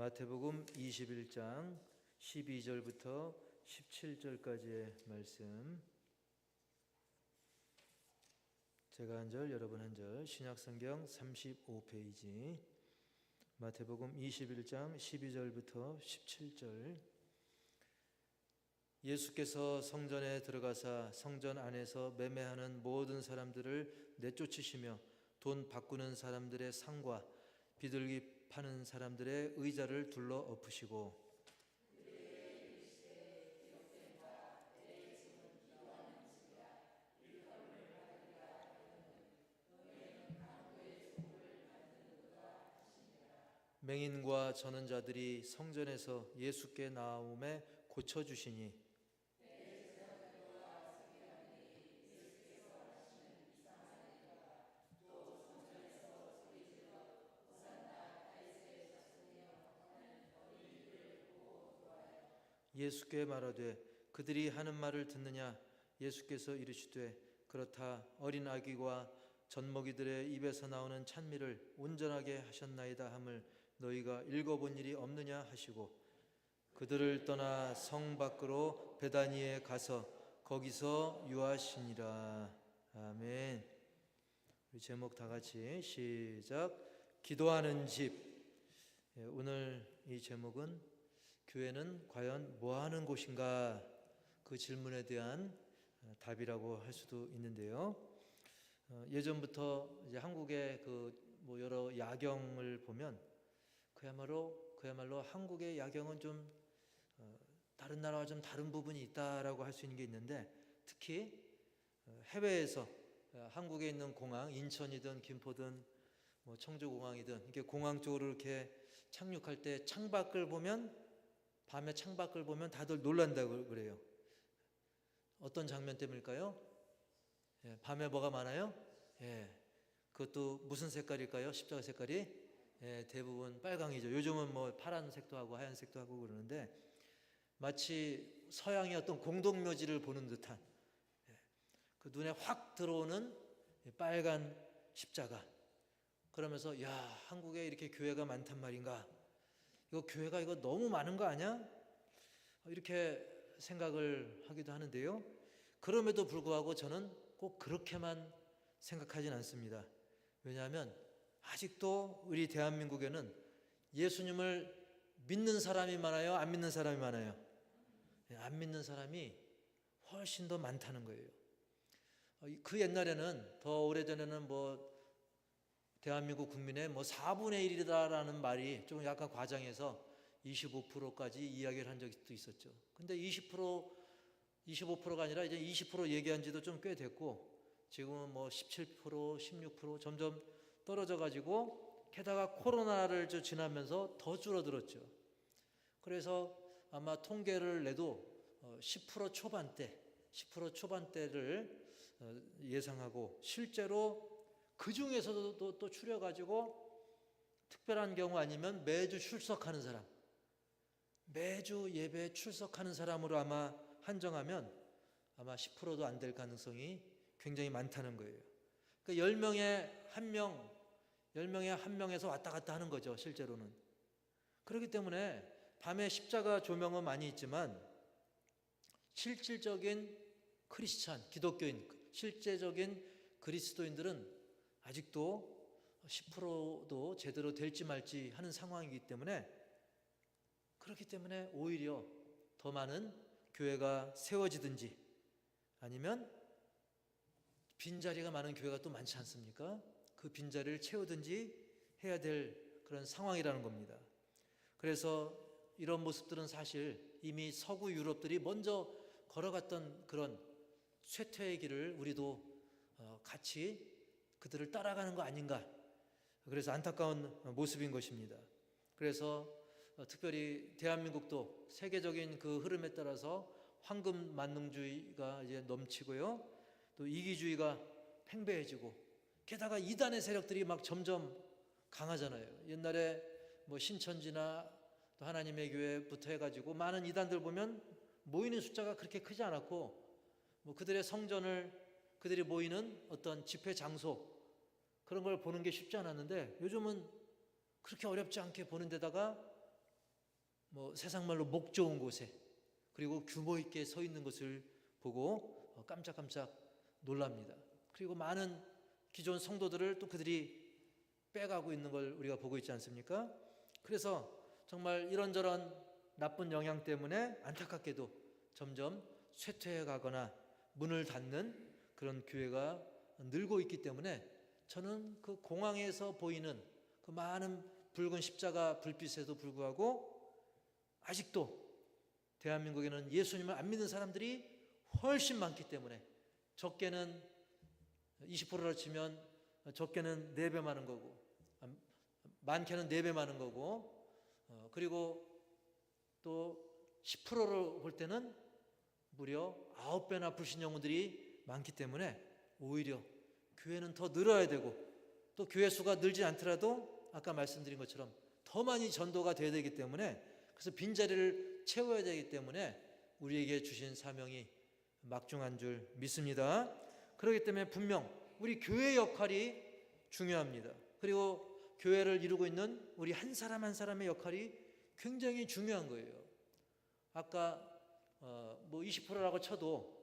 마태복음 21장 12절부터 17절까지의 말씀. 제가 한 절, 여러분 한 절. 신약성경 35페이지. 마태복음 21장 12절부터 17절. 예수께서 성전에 들어가사 성전 안에서 매매하는 모든 사람들을 내쫓으시며 돈 바꾸는 사람들의 상과 비둘기 파는 사람들의 의자를 둘러 엎으시고 맹인과 전원자들이 성전에서 예수께 나옴에 고쳐 주시니 예수께 말하되 그들이 하는 말을 듣느냐? 예수께서 이르시되 그렇다. 어린 아기와 젖먹이들의 입에서 나오는 찬미를 온전하게 하셨나이다 함을 너희가 읽어본 일이 없느냐? 하시고 그들을 떠나 성 밖으로 베다니에 가서 거기서 유하시니라. 아멘. 우리 제목 다 같이 시작. 기도하는 집. 예, 오늘 이 제목은 교회는 과연 뭐 하는 곳인가 그 질문에 대한 어, 답이라고 할 수도 있는데요. 어, 예전부터 이제 한국의 그 뭐 여러 야경을 보면 그야말로 그야말로 한국의 야경은 좀 어, 다른 나라와 좀 다른 부분이 있다라고 할 수 있는 게 있는데 특히 어, 해외에서 어, 한국에 있는 공항 인천이든 김포든 뭐 청주 공항이든 이렇게 공항 쪽으로 이렇게 착륙할 때 창밖을 보면 밤에 창밖을 보면 다들 놀란다고 그래요. 어떤 장면 때문일까요? 예, 밤에 뭐가 많아요? 예, 그것도 무슨 색깔일까요? 십자가 색깔이 예, 대부분 빨강이죠. 요즘은 뭐 파란색도 하고 하얀색도 하고 그러는데 마치 서양의 어떤 공동묘지를 보는 듯한 예, 그 눈에 확 들어오는 이 빨간 십자가. 그러면서 야 한국에 이렇게 교회가 많단 말인가? 이거 교회가 이거 너무 많은 거 아니야? 이렇게 생각을 하기도 하는데요. 그럼에도 불구하고 저는 꼭 그렇게만 생각하진 않습니다. 왜냐하면 아직도 우리 대한민국에는 예수님을 믿는 사람이 많아요? 안 믿는 사람이 많아요? 예, 안 믿는 사람이 훨씬 더 많다는 거예요. 어, 그 옛날에는 더 오래전에는 뭐 대한민국 국민의 뭐 4분의 1이다라는 말이 좀 약간 과장해서 25%까지 이야기를 한 적도 있었죠. 근데 20% 25%가 아니라 이제 20% 얘기한 지도 좀 꽤 됐고 지금은 뭐 17%, 16% 점점 떨어져 가지고 게다가 코로나를 저 지나면서 더 줄어들었죠. 그래서 아마 통계를 내도 10% 초반대, 10% 초반대를 어, 예상하고 실제로 그 중에서도 또, 또 추려가지고 특별한 경우 아니면 매주 출석하는 사람, 매주 예배 출석하는 사람으로 아마 한정하면 아마 10%도 안 될 가능성이 굉장히 많다는 거예요. 그러니까 10명에 한 명, 10명에 한 명에서 왔다 갔다 하는 거죠, 실제로는. 그렇기 때문에 밤에 십자가 조명은 많이 있지만 실질적인 크리스찬, 기독교인, 실제적인 그리스도인들은 아직도 10%도 제대로 될지 말지 하는 상황이기 때문에 그렇기 때문에 오히려 더 많은 교회가 세워지든지 아니면 빈자리가 많은 교회가 또 많지 않습니까? 그 빈자리를 채우든지 해야 될 그런 상황이라는 겁니다. 그래서 이런 모습들은 사실 이미 서구 유럽들이 먼저 걸어갔던 그런 쇠퇴의 길을 우리도 어, 같이 그들을 따라가는 거 아닌가. 그래서 안타까운 모습인 것입니다. 그래서 어, 특별히 대한민국도 세계적인 그 흐름에 따라서 황금 만능주의가 이제 넘치고요. 또 이기주의가 팽배해지고 게다가 이단의 세력들이 막 점점 강하잖아요. 옛날에 뭐 신천지나 또 하나님의 교회부터 해가지고 많은 이단들 보면 모이는 숫자가 그렇게 크지 않았고 뭐 그들의 성전을 그들이 모이는 어떤 집회 장소 그런 걸 보는 게 쉽지 않았는데 요즘은 그렇게 어렵지 않게 보는 데다가 뭐 세상 말로 목 좋은 곳에 그리고 규모 있게 서 있는 것을 보고 어, 깜짝깜짝 놀랍니다. 그리고 많은 기존 성도들을 또 그들이 빼가고 있는 걸 우리가 보고 있지 않습니까? 그래서 정말 이런저런 나쁜 영향 때문에 안타깝게도 점점 쇠퇴해 가거나 문을 닫는 그런 교회가 늘고 있기 때문에 저는 그 공항에서 보이는 그 많은 붉은 십자가 불빛에도 불구하고 아직도 대한민국에는 예수님을 안 믿는 사람들이 훨씬 많기 때문에 적게는 20%로 치면 적게는 4배 많은 거고 아, 많게는 4배 많은 거고 어, 그리고 또 10%로 볼 때는 무려 9배나 불신 영혼들이 많기 때문에 오히려 교회는 더 늘어야 되고 또 교회 수가 늘지 않더라도 아까 말씀드린 것처럼 더 많이 전도가 돼야 되기 때문에 그래서 빈자리를 채워야 되기 때문에 우리에게 주신 사명이 막중한 줄 믿습니다. 그렇기 때문에 분명 우리 교회 역할이 중요합니다. 그리고 교회를 이루고 있는 우리 한 사람 한 사람의 역할이 굉장히 중요한 거예요. 아까 어, 뭐 20%라고 쳐도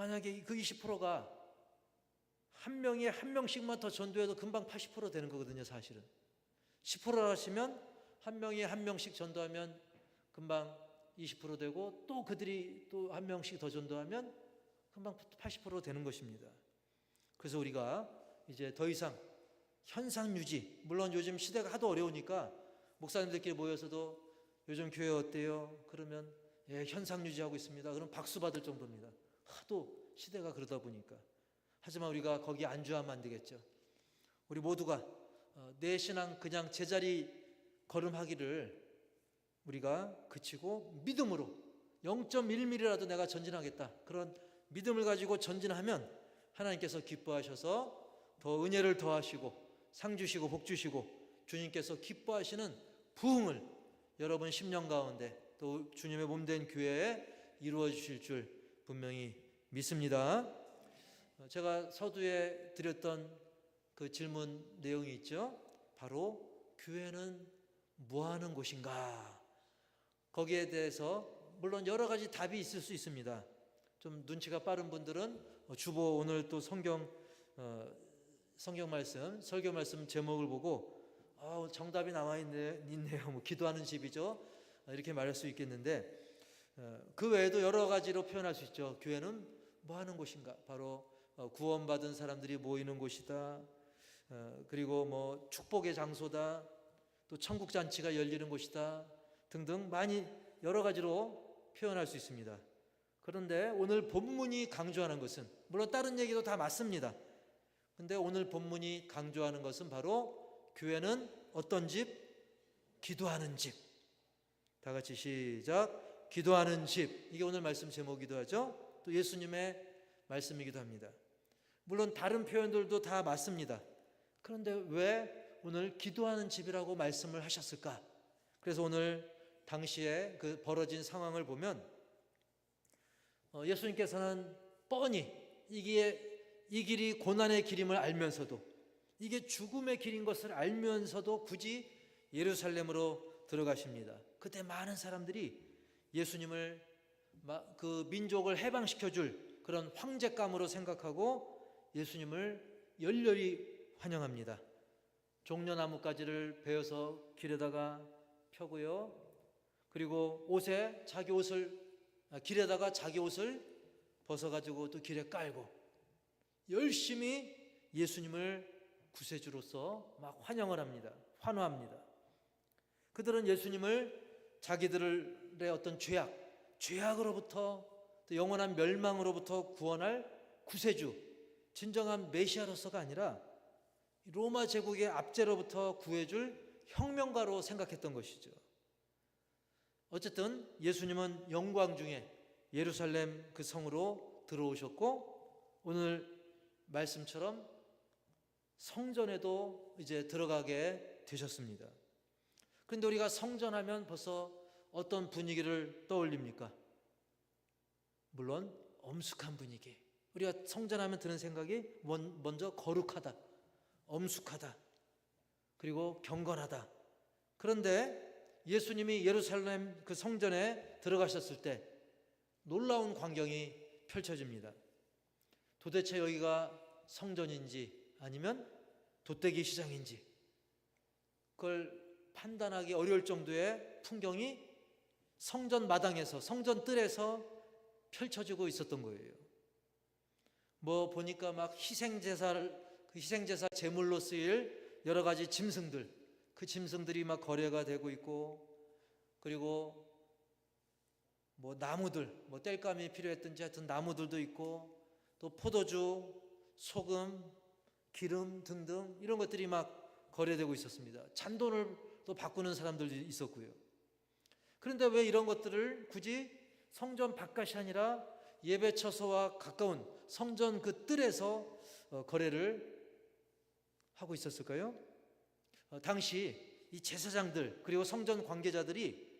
만약에 그 20%가 한 명이 한 명씩만 더 전도해도 금방 80% 되는 거거든요, 사실은. 10%라 하시면 한 명이 한 명씩 전도하면 금방 20% 되고 또 그들이 또 한 명씩 더 전도하면 금방 80% 되는 것입니다. 그래서 우리가 이제 더 이상 현상 유지, 물론 요즘 시대가 하도 어려우니까 목사님들끼리 모여서도 요즘 교회 어때요? 그러면 예, 현상 유지하고 있습니다. 그럼 박수 받을 정도입니다. 하도 시대가 그러다 보니까. 하지만 우리가 거기 안주하면 안 되겠죠. 우리 모두가 어, 내 신앙 그냥 제자리 걸음하기를 우리가 그치고 믿음으로 0.1mm라도 내가 전진하겠다. 그런 믿음을 가지고 전진하면 하나님께서 기뻐하셔서 더 은혜를 더하시고 상 주시고 복 주시고 주님께서 기뻐하시는 부흥을 여러분 심령 가운데 또 주님의 몸 된 교회에 이루어 주실 줄 분명히 믿습니다. 어, 제가 서두에 드렸던 그 질문 내용이 있죠. 바로 교회는 뭐 하는 곳인가? 거기에 대해서 물론 여러 가지 답이 있을 수 있습니다. 좀 눈치가 빠른 분들은 어, 주보 오늘 또 성경 어, 성경 말씀 설교 말씀 제목을 보고 아, 정답이 나와 있네, 있네요. 뭐 기도하는 집이죠. 어, 이렇게 말할 수 있겠는데 어, 그 외에도 여러 가지로 표현할 수 있죠. 교회는 뭐 하는 곳인가? 바로 어, 구원받은 사람들이 모이는 곳이다. 어, 그리고 뭐 축복의 장소다. 또 천국 잔치가 열리는 곳이다. 등등 많이 여러 가지로 표현할 수 있습니다. 그런데 오늘 본문이 강조하는 것은 물론 다른 얘기도 다 맞습니다. 근데 오늘 본문이 강조하는 것은 바로 교회는 어떤 집? 기도하는 집. 다 같이 시작. 기도하는 집. 이게 오늘 말씀 제목이기도 하죠. 또 예수님의 말씀이기도 합니다. 물론 다른 표현들도 다 맞습니다. 그런데 왜 오늘 기도하는 집이라고 말씀을 하셨을까? 그래서 오늘 당시에 그 벌어진 상황을 보면 어, 예수님께서는 뻔히 이게 이 길이 고난의 길임을 알면서도 이게 죽음의 길인 것을 알면서도 굳이 예루살렘으로 들어가십니다. 그때 많은 사람들이 예수님을 그 민족을 해방시켜 줄 그런 황제감으로 생각하고 예수님을 열렬히 환영합니다. 종려나무가지를 베어서 길에다가 펴고요. 그리고 옷에 자기 옷을 아, 길에다가 자기 옷을 벗어 가지고 또 길에 깔고 열심히 예수님을 구세주로서 막 환영을 합니다. 환호합니다. 그들은 예수님을 자기들 의 어떤 죄악, 죄악으로부터 또 영원한 멸망으로부터 구원할 구세주, 진정한 메시아로서가 아니라 로마 제국의 압제로부터 구해줄 혁명가로 생각했던 것이죠. 어쨌든 예수님은 영광 중에 예루살렘 그 성으로 들어오셨고 오늘 말씀처럼 성전에도 이제 들어가게 되셨습니다. 그런데 우리가 성전하면 벌써 어떤 분위기를 떠올립니까? 물론 엄숙한 분위기. 우리가 성전하면 드는 생각이 먼저 거룩하다, 엄숙하다, 그리고 경건하다. 그런데 예수님이 예루살렘 그 성전에 들어가셨을 때 놀라운 광경이 펼쳐집니다. 도대체 여기가 성전인지 아니면 돗대기 시장인지 그걸 판단하기 어려울 정도의 풍경이 성전 마당에서 성전 뜰에서 펼쳐지고 있었던 거예요. 뭐 보니까 막 희생 제사를 그 희생 제사 제물로 쓰일 여러 가지 짐승들 그 짐승들이 막 거래가 되고 있고 그리고 뭐 나무들 뭐 땔감이 필요했든지 하여튼 나무들도 있고 또 포도주, 소금, 기름 등등 이런 것들이 막 거래되고 있었습니다. 잔돈을 또 바꾸는 사람들도 있었고요. 그런데 왜 이런 것들을 굳이 성전 바깥이 아니라 예배 처소와 가까운 성전 그 뜰에서 어, 거래를 하고 있었을까요? 어, 당시 이 제사장들 그리고 성전 관계자들이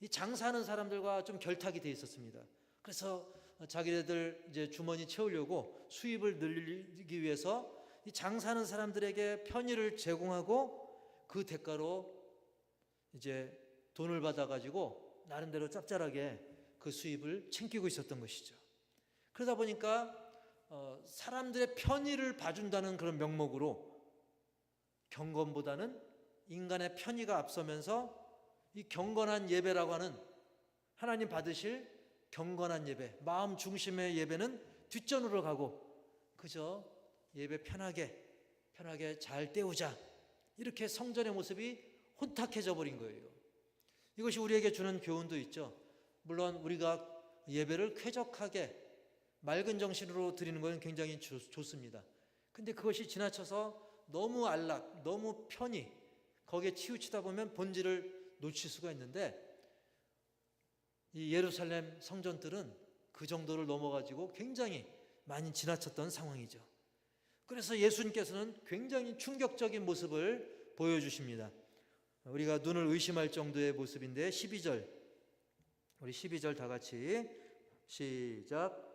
이 장사하는 사람들과 좀 결탁이 돼 있었습니다. 그래서 자기네들 이제 주머니 채우려고 수입을 늘리기 위해서 이 장사하는 사람들에게 편의를 제공하고 그 대가로 이제 돈을 받아 가지고 나름대로 짭짤하게 그 수입을 챙기고 있었던 것이죠. 그러다 보니까 어, 사람들의 편의를 봐준다는 그런 명목으로 경건보다는 인간의 편의가 앞서면서 이 경건한 예배라고 하는 하나님 받으실 경건한 예배, 마음 중심의 예배는 뒷전으로 가고 그저 예배 편하게 편하게 잘 때우자 이렇게 성전의 모습이 혼탁해져 버린 거예요. 이것이 우리에게 주는 교훈도 있죠. 물론 우리가 예배를 쾌적하게 맑은 정신으로 드리는 것은 굉장히 좋, 좋습니다. 근데 그것이 지나쳐서 너무 안락, 너무 편히 거기에 치우치다 보면 본질을 놓칠 수가 있는데 이 예루살렘 성전들은 그 정도를 넘어가지고 굉장히 많이 지나쳤던 상황이죠. 그래서 예수님께서는 굉장히 충격적인 모습을 보여주십니다. 우리가 눈을 의심할 정도의 모습인데 12절 우리 12절 다 같이 시작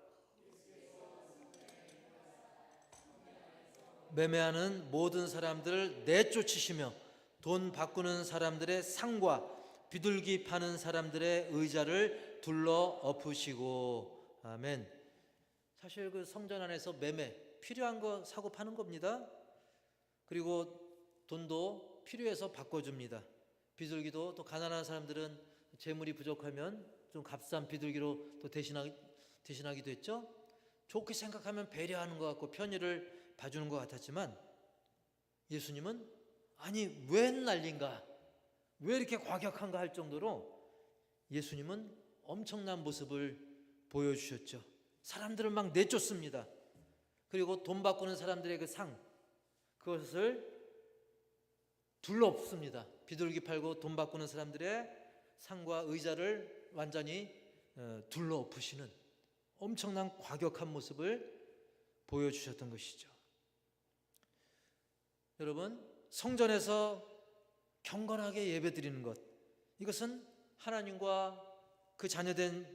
매매하는 모든 사람들을 내쫓으시며 돈 바꾸는 사람들의 상과 비둘기 파는 사람들의 의자를 둘러 엎으시고 아멘. 사실 그 성전 안에서 매매 필요한 거 사고 파는 겁니다. 그리고 돈도 필요해서 바꿔줍니다. 비둘기도 또 가난한 사람들은 재물이 부족하면 좀 값싼 비둘기로 또 대신하기, 대신하기도 했죠. 좋게 생각하면 배려하는 것 같고 편의를 봐주는 것 같았지만 예수님은 아니 웬 난린가 왜 이렇게 과격한가 할 정도로 예수님은 엄청난 모습을 보여주셨죠. 사람들을 막 내쫓습니다. 그리고 돈 바꾸는 사람들의 그 상, 그것을 둘러엎습니다. 비둘기 팔고 돈 바꾸는 사람들의 상과 의자를 완전히 어, 둘러엎으시는 엄청난 과격한 모습을 보여주셨던 것이죠. 여러분, 성전에서 경건하게 예배 드리는 것, 이것은 하나님과 그 자녀된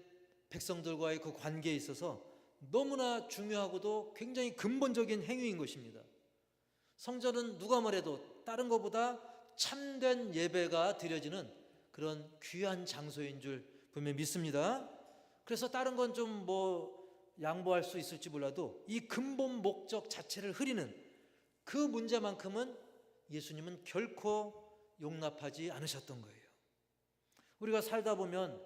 백성들과의 그 관계에 있어서 너무나 중요하고도 굉장히 근본적인 행위인 것입니다. 성전은 누가 뭐래도 다른 것보다 참된 예배가 드려지는 그런 귀한 장소인 줄 분명히 믿습니다. 그래서 다른 건 좀 뭐 양보할 수 있을지 몰라도 이 근본 목적 자체를 흐리는 그 문제만큼은 예수님은 결코 용납하지 않으셨던 거예요. 우리가 살다 보면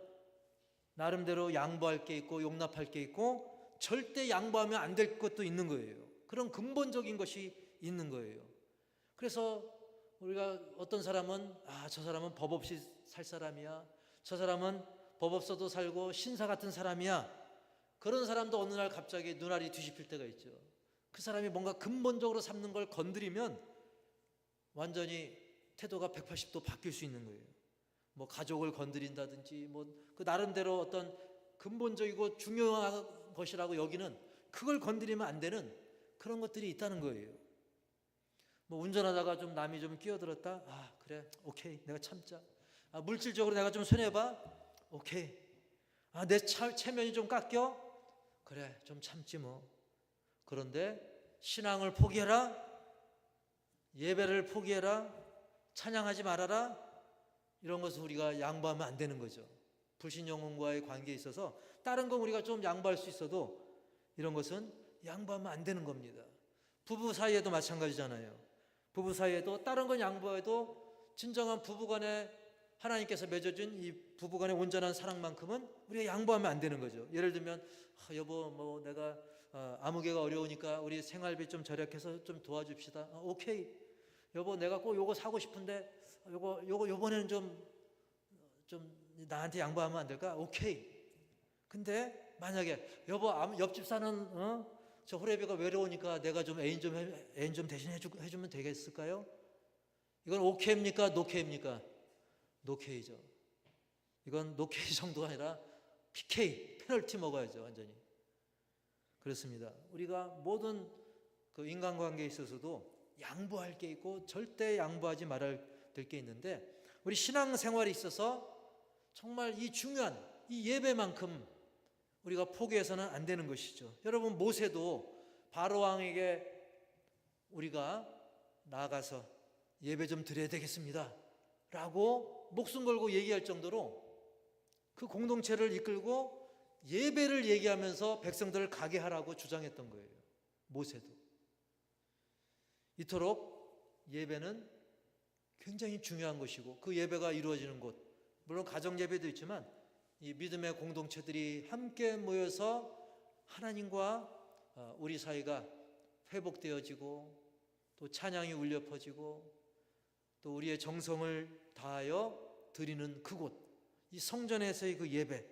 나름대로 양보할 게 있고 용납할 게 있고 절대 양보하면 안 될 것도 있는 거예요. 그런 근본적인 것이 있는 거예요. 그래서 우리가 어떤 사람은 아, 저 사람은 법 없이 살 사람이야. 저 사람은 법 없어도 살고 신사 같은 사람이야. 그런 사람도 어느 날 갑자기 눈알이 뒤집힐 때가 있죠. 그 사람이 뭔가 근본적으로 삼는 걸 건드리면 완전히 태도가 180도 바뀔 수 있는 거예요. 뭐 가족을 건드린다든지 뭐 그 나름대로 어떤 근본적이고 중요한 것이라고 여기는 그걸 건드리면 안 되는 그런 것들이 있다는 거예요. 뭐 운전하다가 좀 남이 좀 끼어들었다. 아 그래 오케이 내가 참자. 아 물질적으로 내가 좀 손해 봐. 오케이. 아내 체면이 좀 깎여. 그래 좀 참지 뭐. 그런데 신앙을 포기해라. 예배를 포기해라. 찬양하지 말아라. 이런 것을 우리가 양보하면 안 되는 거죠. 불신 영혼과의 관계에 있어서 다른 건 우리가 좀 양보할 수 있어도 이런 것은 양보하면 안 되는 겁니다. 부부 사이에도 마찬가지잖아요. 부부 사이에도 다른 건 양보해도 진정한 부부 간에 하나님께서 맺어준 이 부부 간의 온전한 사랑만큼은 우리가 양보하면 안 되는 거죠. 예를 들면 아, 여보 뭐 내가 어, 아무개가 어려우니까 우리 생활비 좀 절약해서 좀 도와줍시다. 아, 오케이. 여보 내가 꼭 요거 사고 싶은데 요거 요거 요번에는 좀 좀 나한테 양보하면 안 될까? 오케이. 근데 만약에 여보 옆집 사는 어? 저 호래비가 외로우니까 내가 좀 애인 좀 해- 애인 좀 대신 해주, 해주면 되겠을까요? 이건 오케이입니까? 노케이입니까? 노케이죠. 이건 노케이 정도가 아니라 PK 페널티 먹어야죠 완전히. 그렇습니다. 우리가 모든 그 인간관계에 있어서도 양보할 게 있고 절대 양보하지 말아야 될 게 있는데 우리 신앙생활에 있어서 정말 이 중요한 이 예배만큼 우리가 포기해서는 안 되는 것이죠. 여러분 모세도 바로 왕에게 우리가 나아가서 예배 좀 드려야 되겠습니다. 라고 목숨 걸고 얘기할 정도로 그 공동체를 이끌고 예배를 얘기하면서 백성들을 가게 하라고 주장했던 거예요. 모세도. 이토록 예배는 굉장히 중요한 것이고 그 예배가 이루어지는 곳, 물론 가정 예배도 있지만 이 믿음의 공동체들이 함께 모여서 하나님과 어, 우리 사이가 회복되어지고 또 찬양이 울려 퍼지고 또 우리의 정성을 다하여 드리는 그곳, 이 성전에서의 그 예배,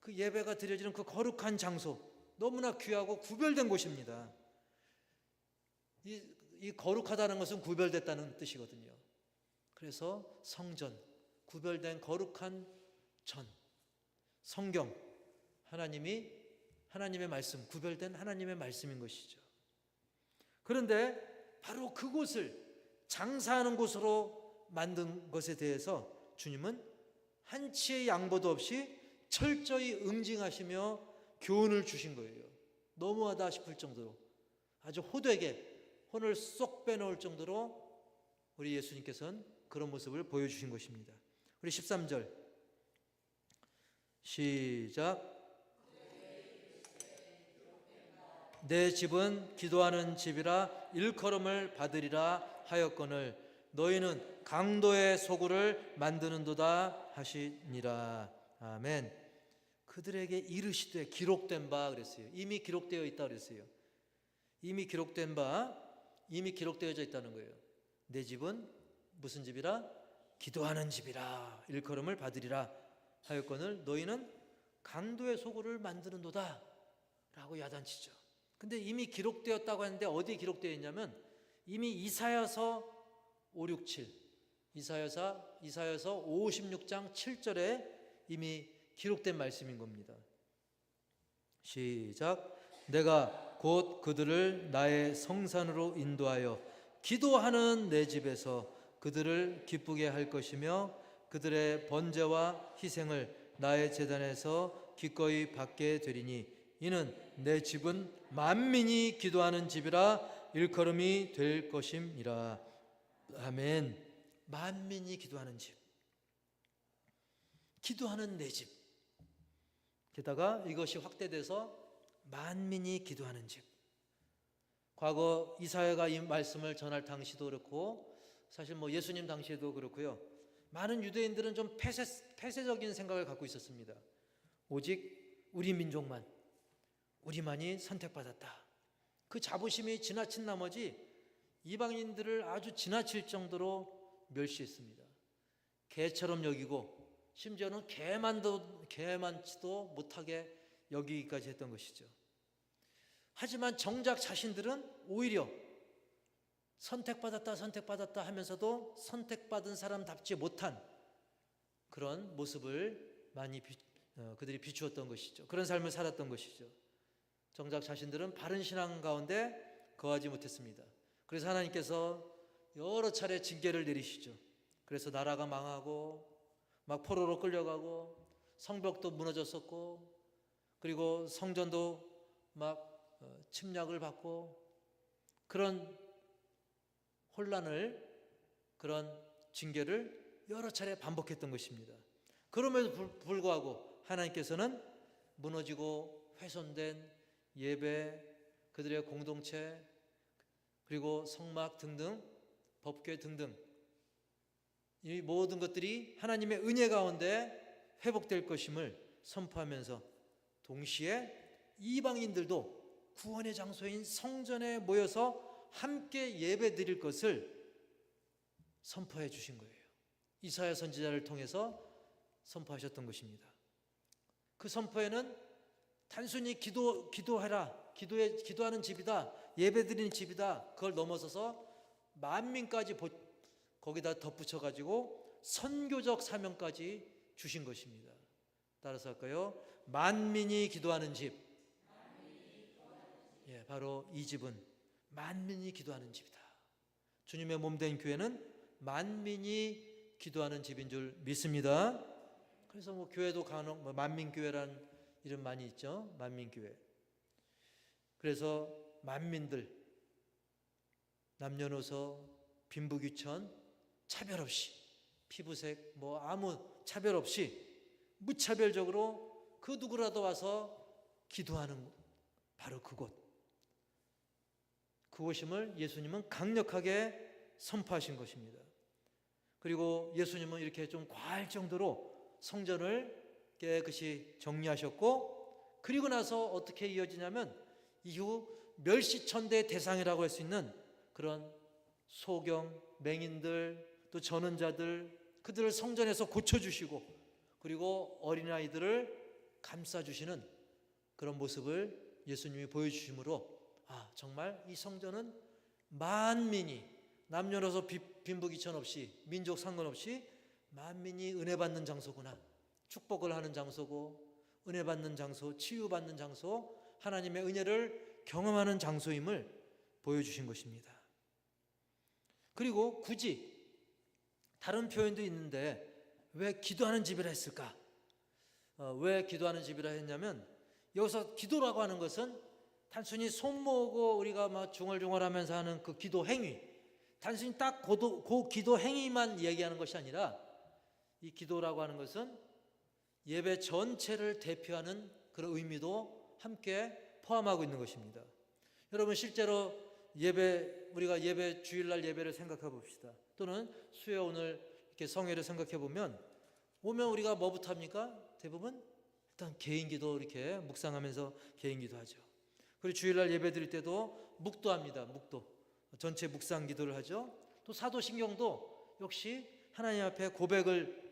그 예배가 드려지는 그 거룩한 장소, 너무나 귀하고 구별된 곳입니다. 이, 이 거룩하다는 것은 구별됐다는 뜻이거든요. 그래서 성전, 구별된 거룩한 전, 성경, 하나님이 하나님의 말씀, 구별된 하나님의 말씀인 것이죠. 그런데 바로 그곳을 장사하는 곳으로 만든 것에 대해서 주님은 한치의 양보도 없이 철저히 응징하시며 교훈을 주신 거예요. 너무하다 싶을 정도로 아주 호되게 혼을 쏙 빼놓을 정도로 우리 예수님께서는 그런 모습을 보여주신 것입니다. 우리 13절 시작. 내 집은 기도하는 집이라 일컬음을 받으리라 하였거늘 너희는 강도의 소굴을 만드는도다 하시니라. 아멘. 그들에게 이르시되 기록된 바 그랬어요. 이미 기록되어 있다 그랬어요. 이미 기록된 바 이미 기록되어져 있다는 거예요. 내 집은 무슨 집이라? 기도하는 집이라. 일컬음을 받으리라 하였거늘 너희는 강도의 소굴을 만드는도다 라고 야단치죠 근데 이미 기록되었다고 하는데 어디에 기록되어 있냐면 이미 이사야서 5, 6, 7 이사야서 이사야서 56장 7절에 이미 기록된 말씀인 겁니다. 시작 내가 곧 그들을 나의 성산으로 인도하여 기도하는 내 집에서 그들을 기쁘게 할 것이며 그들의 번제와 희생을 나의 제단에서 기꺼이 받게 되리니 이는 내 집은 만민이 기도하는 집이라 일컬음이 될 것임이라. 아멘. 만민이 기도하는 집. 기도하는 내 집. 게다가 이것이 확대돼서 만민이 기도하는 집. 과거 이사야가 이 말씀을 전할 당시도 그렇고 사실 뭐 예수님 당시에도 그렇고요. 많은 유대인들은 좀 폐쇄, 폐쇄적인 생각을 갖고 있었습니다. 오직 우리 민족만 우리만이 선택받았다. 그 자부심이 지나친 나머지 이방인들을 아주 지나칠 정도로 멸시했습니다. 개처럼 여기고 심지어는 개만도 개만치도 못하게 여기기까지 했던 것이죠. 하지만 정작 자신들은 오히려 선택받았다 선택받았다 하면서도 선택받은 사람답지 못한 그런 모습을 많이 비, 어, 그들이 비추었던 것이죠. 그런 삶을 살았던 것이죠. 정작 자신들은 바른 신앙 가운데 거하지 못했습니다. 그래서 하나님께서 여러 차례 징계를 내리시죠. 그래서 나라가 망하고 막 포로로 끌려가고 성벽도 무너졌었고 그리고 성전도 막 어, 침략을 받고 그런 혼란을 그런 징계를 여러 차례 반복했던 것입니다. 그럼에도 불- 불구하고 하나님께서는 무너지고 훼손된 예배, 그들의 공동체, 그리고 성막 등등, 법궤 등등 이 모든 것들이 하나님의 은혜 가운데 회복될 것임을 선포하면서 동시에 이방인들도 구원의 장소인 성전에 모여서 함께 예배 드릴 것을 선포해 주신 거예요. 이사야 선지자를 통해서 선포하셨던 것입니다. 그 선포에는 단순히 기도 기도해라. 기도에 기도하는 집이다. 예배 드리는 집이다. 그걸 넘어서서 만민까지 보- 거기다 덧붙여 가지고 선교적 사명까지 주신 것입니다. 따라서 할까요? 만민이 기도하는 집. 예, 바로 이 집은 만민이 기도하는 집이다. 주님의 몸 된 교회는 만민이 기도하는 집인 줄 믿습니다. 그래서 뭐 교회도 간혹 뭐 만민교회란 이름 많이 있죠. 만민교회. 그래서 만민들 남녀노소 빈부귀천 차별 없이 피부색 뭐 아무 차별 없이 무차별적으로 그 누구라도 와서 기도하는 바로 그곳 그곳임을 예수님은 강력하게 선포하신 것입니다. 그리고 예수님은 이렇게 좀 과할 정도로 성전을 깨끗이 정리하셨고 그리고 나서 어떻게 이어지냐면 이후 멸시천대 대상이라고 할 수 있는 그런 소경, 맹인들, 또 전원자들 그들을 성전에서 고쳐주시고 그리고 어린아이들을 감싸주시는 그런 모습을 예수님이 보여주심으로 아 정말 이 성전은 만민이 남녀노소 비- 빈부귀천 없이 민족 상관없이 만민이 은혜 받는 장소구나 축복을 하는 장소고 은혜 받는 장소 치유받는 장소 하나님의 은혜를 경험하는 장소임을 보여주신 것입니다. 그리고 굳이 다른 표현도 있는데 왜 기도하는 집이라 했을까? 어, 왜 기도하는 집이라 했냐면 여기서 기도라고 하는 것은 단순히 손 모으고 우리가 막 중얼중얼하면서 하는 그 기도 행위, 단순히 딱 고도, 그 기도 행위만 얘기하는 것이 아니라 이 기도라고 하는 것은 예배 전체를 대표하는 그런 의미도 함께 포함하고 있는 것입니다. 여러분 실제로 예배 우리가 예배 주일날 예배를 생각해 봅시다. 또는 수요 오늘 이렇게 성회를 생각해 보면 오면 우리가 뭐부터 합니까? 대부분 일단 개인기도 이렇게 묵상하면서 개인기도 하죠. 그리고 주일날 예배 드릴 때도 묵도합니다. 묵도 전체 묵상 기도를 하죠. 또 사도신경도 역시 하나님 앞에 고백을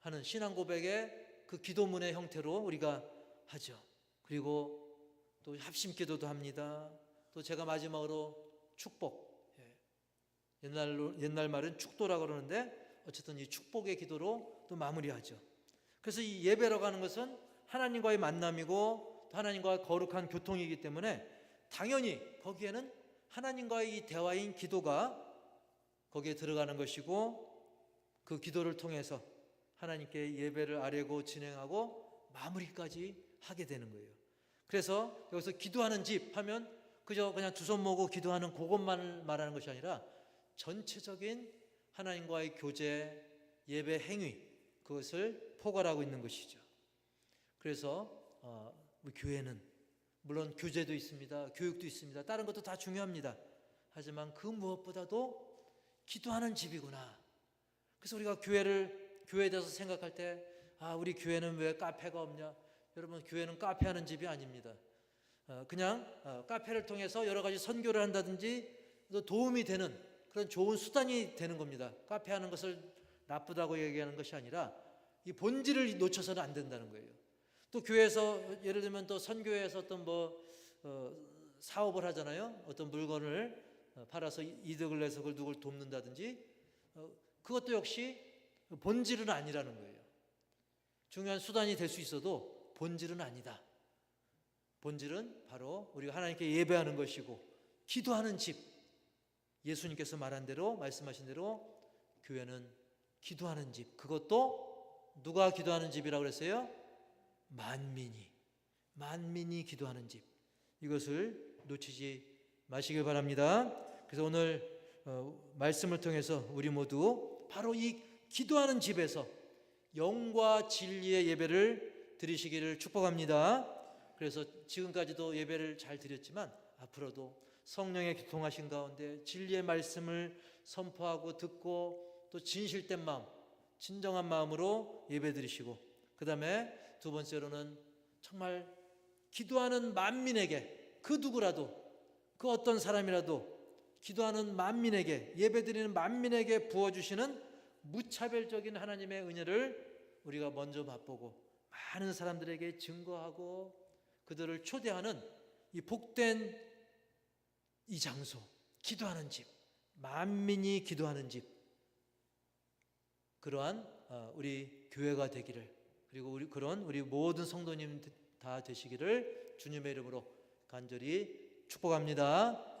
하는 신앙 고백의 그 기도문의 형태로 우리가 하죠. 그리고 또 합심 기도도 합니다. 또 제가 마지막으로 축복. 예. 옛날로 옛날 말은 축도라고 그러는데 어쨌든 이 축복의 기도로 또 마무리하죠. 그래서 이 예배라고 하는 것은 하나님과의 만남이고 또 하나님과 거룩한 교통이기 때문에 당연히 거기에는 하나님과의 이 대화인 기도가 거기에 들어가는 것이고 그 기도를 통해서 하나님께 예배를 아뢰고 진행하고 마무리까지 하게 되는 거예요. 그래서 여기서 기도하는 집 하면 그저 그냥 두 손 모고 기도하는 그것만을 말하는 것이 아니라 전체적인 하나님과의 교제, 예배 행위 그것을 포괄하고 있는 것이죠. 그래서 어, 우리 교회는 물론 교제도 있습니다, 교육도 있습니다, 다른 것도 다 중요합니다. 하지만 그 무엇보다도 기도하는 집이구나. 그래서 우리가 교회를 교회에 대해서 생각할 때 아, 우리 교회는 왜 카페가 없냐? 여러분 교회는 카페 하는 집이 아닙니다. 어, 그냥 어, 카페를 통해서 여러 가지 선교를 한다든지 또 도움이 되는 그런 좋은 수단이 되는 겁니다. 카페 하는 것을 나쁘다고 얘기하는 것이 아니라 이 본질을 놓쳐서는 안 된다는 거예요. 또 교회에서 예를 들면 또 선교회에서 어떤 뭐 어, 사업을 하잖아요. 어떤 물건을 어, 팔아서 이- 이득을 내서 그걸 누굴 돕는다든지 어, 그것도 역시 본질은 아니라는 거예요. 중요한 수단이 될 수 있어도 본질은 아니다. 본질은 바로 우리가 하나님께 예배하는 것이고 기도하는 집. 예수님께서 말한 대로 말씀하신 대로 교회는 기도하는 집. 그것도 누가 기도하는 집이라고 그랬어요? 만민이 만민이 기도하는 집. 이것을 놓치지 마시길 바랍니다. 그래서 오늘 어, 말씀을 통해서 우리 모두 바로 이 기도하는 집에서 영과 진리의 예배를 드리시기를 축복합니다. 그래서 지금까지도 예배를 잘 드렸지만 앞으로도 성령의 교통하신 가운데 진리의 말씀을 선포하고 듣고 또 진실된 마음, 진정한 마음으로 예배 드리시고 그 다음에 두 번째로는 정말 기도하는 만민에게 그 누구라도 그 어떤 사람이라도 기도하는 만민에게 예배드리는 만민에게 부어주시는 무차별적인 하나님의 은혜를 우리가 먼저 맛보고 많은 사람들에게 증거하고 그들을 초대하는 이 복된 이 장소, 기도하는 집, 만민이 기도하는 집, 그러한 어, 우리 교회가 되기를 그리고 우리 그런 우리 모든 성도님 다 되시기를 주님의 이름으로 간절히 축복합니다.